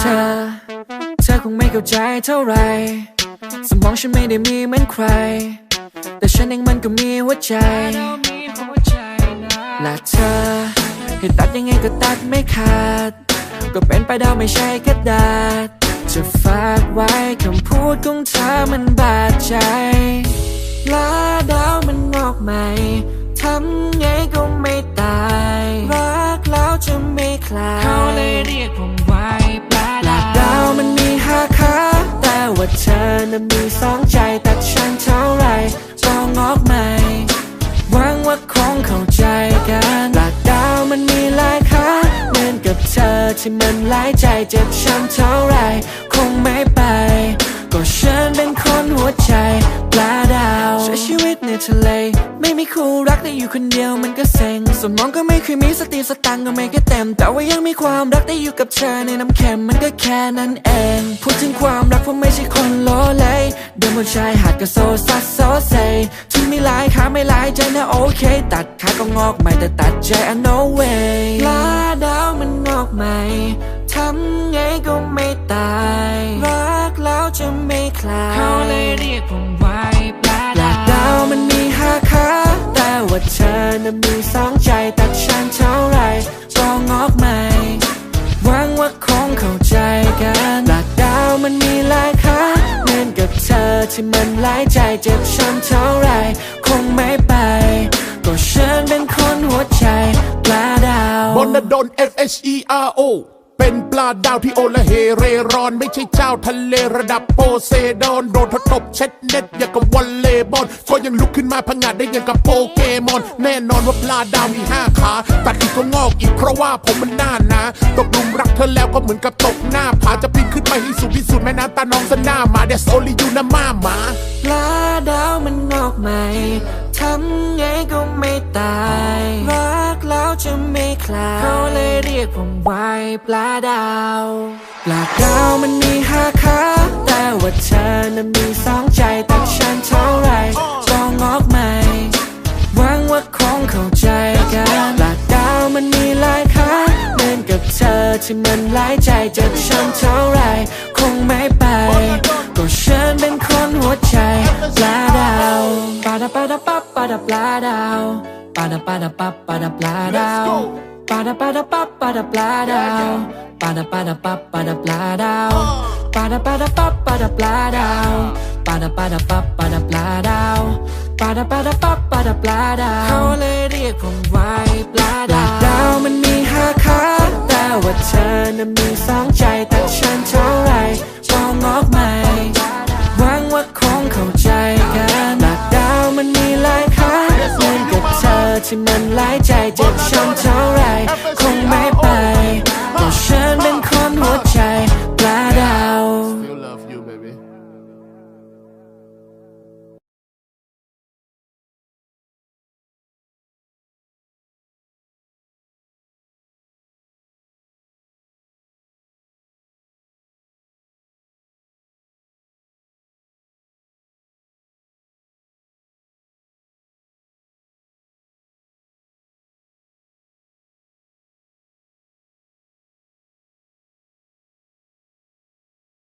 เธอเธอคงไม่เข้าใจเท่าไร สมองฉันไม่ได้มีเหมือนใคร แต่ฉันเองมันก็มีหัวใจ และเธอให้ตัดยังไงก็ตัดไม่ขาด ก็เป็นไปได้ไม่ใช่กระดาษ จะฝากไว้คำพูดของเธอมันบาดใจลาดาวมันงอกใหม่ทำไงก็ไม่ตาย รักแล้วจะไม่คลาย เขาเลยเรียกผมไว้ปลาดาวดาวมันมีห้าขาแต่ว่าเธอนั้นมีสองใจแต่ฉันเท่าไหรก็ งอกใหม่หวังว่าคงเข้าใจกันหลักดาวมันมีหลายค่าเหมือนกับเธอที่มันหลายใจเจ็บช้ำเท่าไร คงไม่ไป ก็ฉันเป็นคนหัวใจปลาดาวใช้ชีวิตในทะเล ม่มีคู่รักได้อยู่คนเดียวมันก็เซ็งสมองก็ไม่เคยมีสติสตังค์ก็ไม่ก็เต็ม แต่ว่ายังมีความรักได้อยู่กับเธอในน้ำเค็มมันก็แค่นั้นเอง พูดถึงความรักผมไม่ใช่คนโลเลเดินบนชายหาดก็โซซัสโซเซถึงมีหลายขาไม่หลายใจนะโอเค ตัดขาก็งอกใหม่แต่ตัดใจอะ no way ลาดาวมันงอกใหม่ทำไงก็ไม่ตาย รักแล้วจะไม่คลายเขาเลยเรียกผม ว่าเธอนั้นมีสองใจตัดฉันเท่าไรก็งอกใหม่หวังว่าคงเข้าใจกันหลักดาวมันมีหลายขาเหมือนกับเธอที่มันหลายใจเจ็บช้ำเท่าไรคงไม่ไป ก็ฉันเป็นคนหัวใจปลาดาวบนดน F H E R O เป็นปลาดาวที่โอละเฮเรรอน ไม่ใช่เจ้าทะเลระดับโปเซดอน โดนทตบเช็ดเน็ตอย่างกับวอลเลย์บอลก็ยังลุกขึ้นมาพังงาดได้อย่างกับโปเกมอน แน่นอนว่าปลาดาวมีห้าขาตัดอีกก็งอกอีกเพราะว่าผมมันหน้าหนาตกหลุมรักเธอแล้วก็เหมือนกับตกหน้าผาจะปีนขึ้นไปให้สูงที่สุดแม่น้ำตาน้องสน้ามาเดสโอลิยูนะมาหมาปลาดาวมันงอกใหม่ทำไงก็ไม่ตายรักแล้วจะ ลายเขาเลยเรียกผมไว้ปลาดาว ปลาดาวมันมีห้าขาแต่ว่าเธอนั้นมีสองใจแต่ฉันเท่าไหรก็งอกใหม่หวังว่าคงเข้าใจกันหลักดาวมันมีหลายขาเหมือนกับเธอที่มันหลายใจเจ็บช้ำเท่าไหรคงไม่ไป ก็ฉันเป็นคนหัวใจปลาดาวปาดาปาดาปับปาดาปลาดาวปาดาปาดาปับปาดา ปลาดาวปาดาปาดาปับปาดาปลาดาวปาดาปาดาปับปาดาปลาดาวปาดาปาดาปับปาดาปลาดาวปาดาปาดาปับปาดาปลาดาวปาดาปาดาปับปาดาปลาดาวเขาเลยเรียกผมไว้ปลาดาวดาวมันมีห้าขาแต่ว่าเธอนั้นมีสองใจแต่ฉัน ที่มันหลายใจเจ็บช้ำเท่าไร